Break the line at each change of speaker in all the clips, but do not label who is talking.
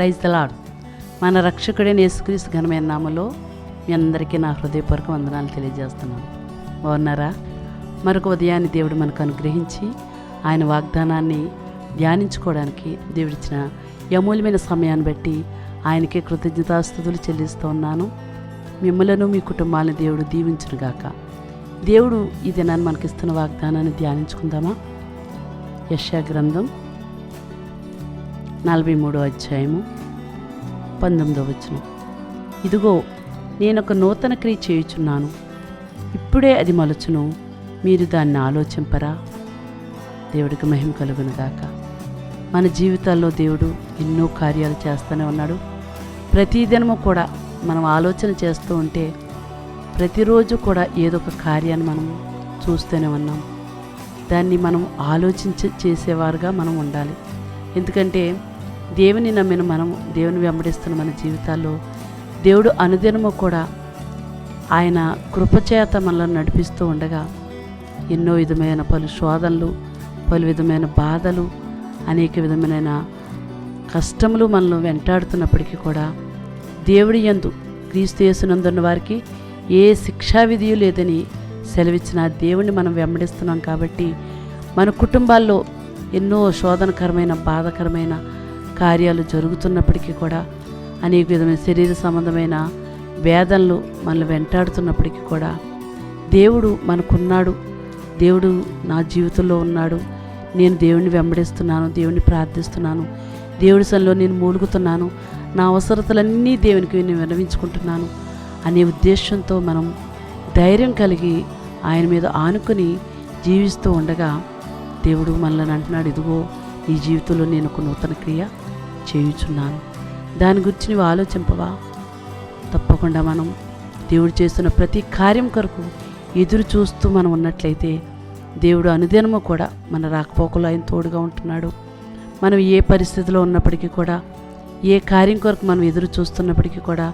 Praise the Lord మన రక్షకుడైన యేసుక్రీస్తు ఘనమైన నామలో మీ అందరికీ నా హృదయపూర్వక వందనాలు తెలియజేస్తున్నాను. బాగున్నారా? మరొక ఉదయాన్ని దేవుడు మనకు అనుగ్రహించి ఆయన వాగ్దానాన్ని ధ్యానించుకోవడానికి దేవుడిచ్చిన అమూల్యమైన సమయాన్ని బట్టి ఆయనకే కృతజ్ఞతాస్థుతులు చెల్లిస్తూ ఉన్నాను. మిమ్మలను మీ కుటుంబాలను దేవుడు దీవించునుగాక. దేవుడు ఈ దినాన్ని మనకిస్తున్న వాగ్దానాన్ని ధ్యానించుకుందామా? యశా గ్రంథం నలభై మూడో అధ్యాయము పంతొమ్మిదో వచనం. ఇదిగో నేను ఒక నూతన క్రియ చేయుచున్నాను. ఇప్పుడే అది మలుచును. మీరు దాన్ని ఆలోచింపరా. దేవుడికి మహిమ కలుగునుగాక మన జీవితాల్లో దేవుడు ఎన్నో కార్యాలు చేస్తూనే ఉన్నాడు. ప్రతిదినము కూడా మనం ఆలోచన చేస్తూ ఉంటే ప్రతిరోజు కూడా ఏదో ఒక కార్యాన్ని మనం చూస్తూనే ఉన్నాం. దాన్ని మనం ఆలోచించి చేసేవారుగా మనం ఉండాలి. ఎందుకంటే దేవుని నమ్మిన మనము దేవుని వెంబడిస్తున్న మన జీవితాల్లో దేవుడు అనుదినము కూడా ఆయన కృపచేత మనల్ని నడిపిస్తూ ఉండగా ఎన్నో విధమైన పలు శోధనలు పలు విధమైన బాధలు అనేక విధమైన కష్టములు మనల్ని వెంటాడుతున్నప్పటికీ కూడా దేవుడి యందు క్రీస్తు యేసునందున్న వారికి ఏ శిక్షా విధియు లేదని సెలవిచ్చిన దేవుణ్ణి మనం వెంబడిస్తున్నాం కాబట్టి మన కుటుంబాల్లో ఎన్నో శోధనకరమైన బాధకరమైన కార్యాలు జరుగుతున్నప్పటికీ కూడా అనేక విధమైన శరీర సంబంధమైన వేదనలు మనల్ని వెంటాడుతున్నప్పటికీ కూడా దేవుడు మనకున్నాడు. దేవుడు నా జీవితంలో ఉన్నాడు. నేను దేవుణ్ణి వెంబడిస్తున్నాను దేవుణ్ణి ప్రార్థిస్తున్నాను. దేవుడి సన్నిలో నేను మూలుగుతున్నాను. నా అవసరతలన్నీ దేవునికి నేను విన్నవించుకుంటున్నాను అనే ఉద్దేశంతో మనం ధైర్యం కలిగి ఆయన మీద ఆనుకొని జీవిస్తూ ఉండగా దేవుడు మనల్ని అంటున్నాడు ఇదిగో ఈ జీవితంలో నేను ఒక నూతన క్రియ చేయుచున్నాను. దాని గురించి నువ్వు ఆలోచింపవా? తప్పకుండా మనం దేవుడు చేస్తున్న ప్రతి కార్యం కొరకు ఎదురు చూస్తూ మనం ఉన్నట్లయితే దేవుడు అనుదినము కూడా మన రాకపోకలు ఆయన తోడుగా ఉంటున్నాడు. మనం ఏ పరిస్థితిలో ఉన్నప్పటికీ కూడా ఏ కార్యం కొరకు మనం ఎదురు చూస్తున్నప్పటికీ కూడా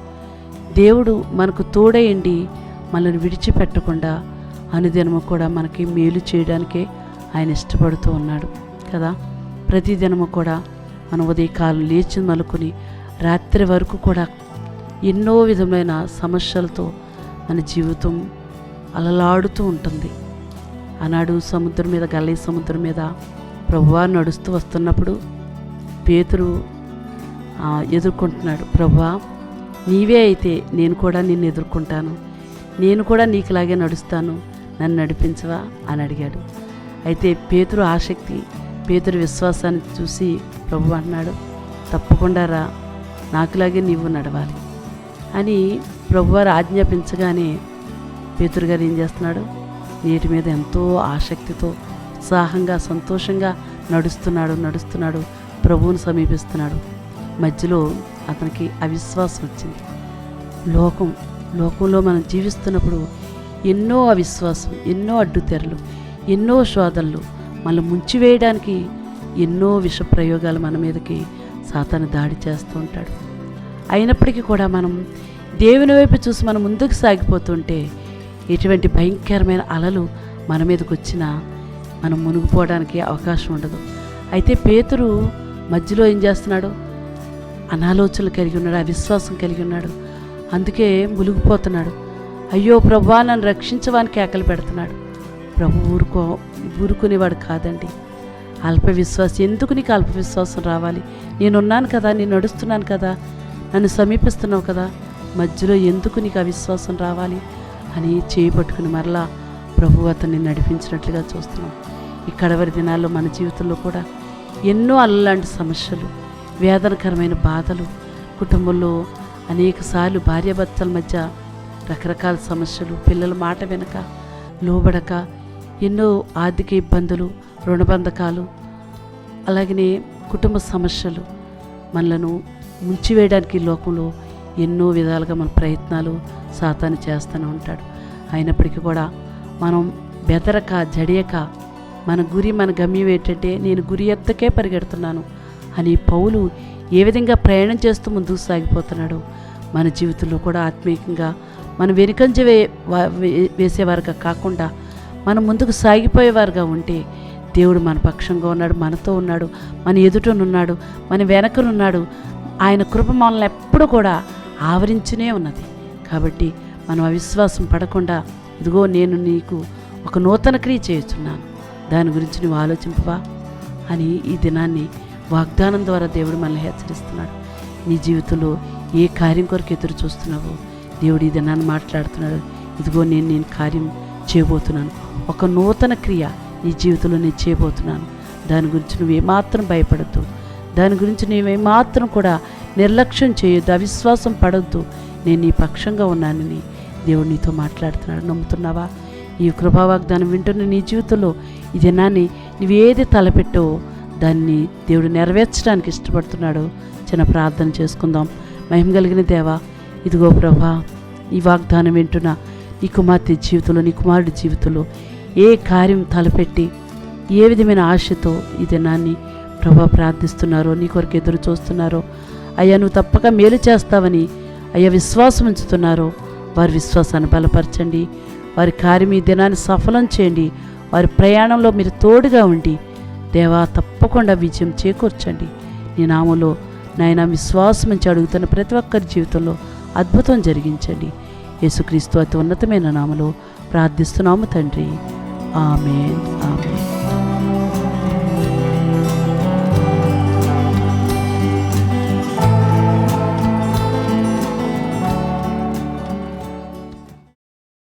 దేవుడు మనకు తోడయండి మనల్ని విడిచిపెట్టకుండా అనుదినము కూడా మనకి మేలు చేయడానికే ఆయన ఇష్టపడుతూ ఉన్నాడు. కదా? ప్రతిదినము కూడా మనం ఉదయకాలం లేచి మలుకుని రాత్రి వరకు కూడా ఎన్నో విధమైన సమస్యలతో మన జీవితం అలలాడుతూ ఉంటుంది. ఆనాడు సముద్రం మీద గల్లీ సముద్రం మీద ప్రభువా నడుస్తూ వస్తున్నప్పుడు పేతురు ఎదుర్కొంటున్నాడు ప్రభువా నీవే అయితే నేను కూడా నిన్ను ఎదుర్కొంటాను. నేను కూడా నీకులాగే నడుస్తాను. నన్ను నడిపించవా? అని అడిగాడు. అయితే పేతురు ఆసక్తి పేతురు విశ్వాసాన్ని చూసి ప్రభు అన్నాడు తప్పకుండా రా నాకులాగే నీవు నడవాలి. అని ప్రభువారు ఆజ్ఞాపించగానే పేతురు గారు ఏం చేస్తున్నాడు నీటి మీద ఎంతో ఆసక్తితో ఉత్సాహంగా సంతోషంగా నడుస్తున్నాడు నడుస్తున్నాడు ప్రభువుని సమీపిస్తున్నాడు. మధ్యలో అతనికి అవిశ్వాసం వచ్చింది. లోకం లోకంలో మనం జీవిస్తున్నప్పుడు ఎన్నో అవిశ్వాసం ఎన్నో అడ్డుతెరలు ఎన్నో శోధనలు మళ్ళీ ముంచివేయడానికి ఎన్నో విష ప్రయోగాలు మన మీదకి సాతాను దాడి చేస్తూ ఉంటాడు. అయినప్పటికీ కూడా మనం దేవుని వైపు చూసి మనం ముందుకు సాగిపోతుంటే ఎటువంటి భయంకరమైన అలలు మన మీదకి వచ్చినా మనం మునిగిపోవడానికి అవకాశం ఉండదు. అయితే పేతురు మధ్యలో ఏం చేస్తున్నాడు? అనాలోచనలు కలిగి ఉన్నాడు అవిశ్వాసం కలిగి ఉన్నాడు. అందుకే మునిగిపోతున్నాడు. అయ్యో ప్రభా నన్ను రక్షించవానికి కేకలు పెడుతున్నాడు. ప్రభు ఊరుకో ఊరుకునేవాడు కాదండి. అల్ప విశ్వాసం ఎందుకు నీకు అల్ప విశ్వాసం రావాలి? నేనున్నాను కదా నేను నడుస్తున్నాను కదా నన్ను సమీపిస్తున్నావు కదా మధ్యలో ఎందుకు నీకు అవిశ్వాసం రావాలి అని చేపట్టుకుని మరలా ప్రభు అతన్ని నడిపించినట్లుగా చూస్తున్నాం. ఈ కడవరి దినాల్లో మన జీవితంలో కూడా ఎన్నో అల్లలాంటి సమస్యలు వేదనకరమైన బాధలు కుటుంబంలో అనేకసార్లు భార్యాభర్తల మధ్య రకరకాల సమస్యలు పిల్లల మాట వెనక లోబడక ఎన్నో ఆర్థిక ఇబ్బందులు రుణబంధకాలు అలాగనే కుటుంబ సమస్యలు మనలను ముంచివేయడానికి లోకంలో ఎన్నో విధాలుగా మన ప్రయత్నాలు సాతాను చేస్తూనే ఉంటాడు. అయినప్పటికీ కూడా మనం బెదరక జడియక మన గురి మన గమ్యం ఏంటంటే నేను గురి ఎత్తకే పరిగెడుతున్నాను అని పౌలు ఏ విధంగా ప్రయాణం చేస్తూ ముందుకు సాగిపోతున్నాడు మన జీవితంలో కూడా ఆత్మీయంగా మనం వెనుకంజ వే- వేసేవారుగా కాకుండా మనం ముందుకు సాగిపోయేవారుగా ఉంటే దేవుడు మన పక్షంగా ఉన్నాడు మనతో ఉన్నాడు మన ఎదుటనున్నాడు మన వెనకనున్నాడు. ఆయన కృప మనల్ని ఎప్పుడు కూడా ఆవరించునే ఉన్నది. కాబట్టి మనం అవిశ్వాసం పడకుండా ఇదిగో నేను నీకు ఒక నూతన క్రియ చేస్తున్నాను దాని గురించి నువ్వు ఆలోచింపవా అని ఈ దినాన్ని వాగ్దానం ద్వారా దేవుడు మనల్ని హెచ్చరిస్తున్నాడు. నీ జీవితంలో ఏ కార్యం కొరకు ఎదురు చూస్తున్నావో దేవుడు ఈ దినాన్ని మాట్లాడుతున్నాడు. ఇదిగో నేను నేను కార్యం చేయబోతున్నాను. ఒక నూతన క్రియ నీ జీవితంలో నేను చేయబోతున్నాను. దాని గురించి నువ్వు ఏమాత్రం భయపడద్దు. దాని గురించి నువ్వేమాత్రం కూడా నిర్లక్ష్యం చేయొద్దు అవిశ్వాసం పడొద్దు. నేను నీ పక్షంగా ఉన్నానని దేవుడు నీతో మాట్లాడుతున్నాడు. నమ్ముతున్నావా? ఈ కృపావాగ్దానం వింటున్న నీ జీవితంలో ఈ దినాన్ని నువ్వేది తలపెట్టో దాన్ని దేవుడు నెరవేర్చడానికి ఇష్టపడుతున్నాడు. చిన్న ప్రార్థన చేసుకుందాం. మహిమ కలిగిన దేవా ఇదిగో ప్రభా ఈ వాగ్దానం వింటున్న నీ కుమార్తె జీవితంలో నీ కుమారుడి జీవితంలో ఏ కార్యం తలపెట్టి ఏ విధమైన ఆశతో ఈ దినాన్ని ప్రభా ప్రార్థిస్తున్నారో నీ కొరకు ఎదురు చూస్తున్నారో అయ్యా నువ్వు తప్పక మేలు చేస్తావని అయ్యా విశ్వాసం ఉంచుతున్నారో వారి విశ్వాసాన్ని బలపరచండి. వారి కార్యం ఈ దినాన్ని సఫలం చేయండి. వారి ప్రయాణంలో మీరు తోడుగా ఉండి దేవా తప్పకుండా విజయం చేకూర్చండి. నీ నామంలో నాయన విశ్వాసం నుంచి అడుగుతున్న ప్రతి ఒక్కరి జీవితంలో అద్భుతం జరిగించండి. యేసుక్రీస్తు అతి ఉన్నతమైన నామలో ప్రార్థిస్తున్నాము తండ్రి. ఆమె ఆమె